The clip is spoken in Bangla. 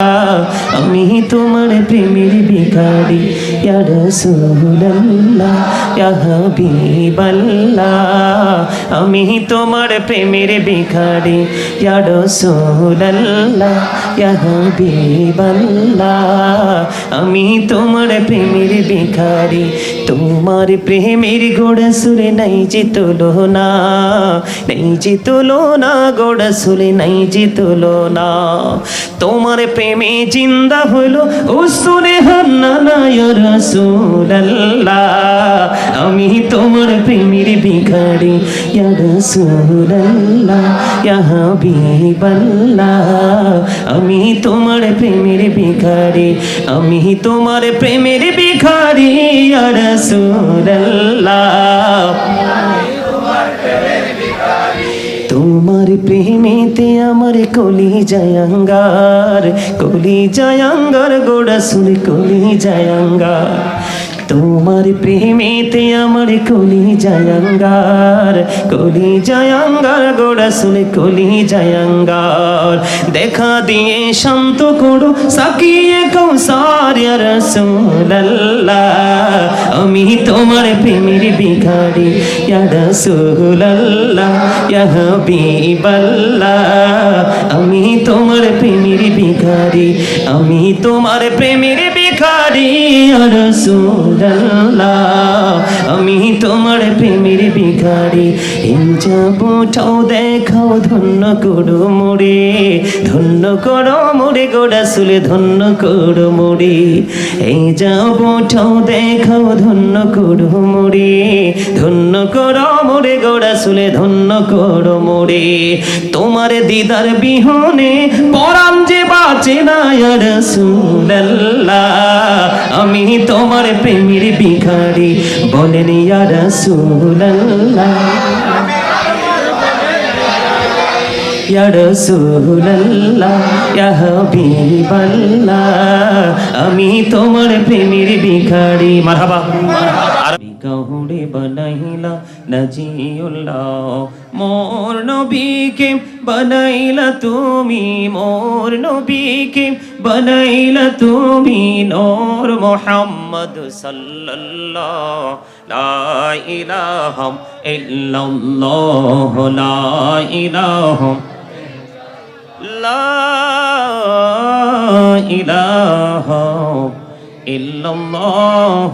আমি তোমার প্রেমের ভিখারি ইয়া রাসূলুল্লাহ ইয়া হাবিবাল্লাহ। আমি তোমার প্রেমের ভিখারি ইয়া রাসূলুল্লাহ ইয়া হাবিবাল্লাহ। আমি তোমার প্রেমের ভিখারি, তোমার প্রেমের গোড়া সুরে নাই যে তোলো না নেই যে তোলো না গোড়া সুরে নাই যে তোলো না তোমার প্রেমে জিন্দা হলো ও সুরে হান্না না রসুল্লাহ আমি তোমার প্রেমের ভিখারি, ইয়া রসুল্লাহ ইয়া হাবিবাল্লাহ। আমি তোমার প্রেমের ভিখারি, আমি তোমার প্রেমের ভিখারি, ইয়া রসুল্লাহ তোমার প্রেমেতে আমার কলি জয়ঙ্গার কলি জয়ঙ্গার গোড়া শুনে কলি জয়ঙ্গার তোমার প্রেমেতে আমার কলি জয়ঙ্গার কলি জয়ঙ্গার গোড়া শুনে কলি জয়ঙ্গার দেখা দিয়ে শান্ত করো, সাকিয়ে কৌসার রসুল্লাহ আমি তোমার প্রেমের ভিখারি, ইয়া রাসূলুল্লাহ, ইয়া আমি তোমার প্রেমের ভিখারি, আমি তোমার প্রেমের ভিখারি, ইয়া রাসূলুল্লাহ। আমি তোমার প্রেমের এই যাবটাও দেখাও ধন্য করো মোরে, ধন্য করো মোরে গোড়া সুলে ধন্য করো মোরে। এই যাবটাও দেখাও ধন্য করো মোরে, ধন্য করো মোরে গোড়া সুলে ধন্য করো মোরে। তোমার দিদার বিহনে পরাম যে বাঁচে না রসুল্লাহ আমি তোমার প্রেমের ভিখারি, বলেন ইয়া রসুল্লাহ ইয়া রাসূলুল্লাহ ইয়া হাবিবাল্লাহ আমি তোমার প্রেমের ভিখারি। মারহাবা। আর কাহুড়ে বানাইলা নাজিউল্লাহ মোর নবীকে বানাইলা তুমি মোর নবীকে বানাইলা তুমি নূর মুহাম্মদ সাল্লাল্লাহ লা ইলাহা ইল্লাল্লাহ লা ইলাহা لا إله إلا الله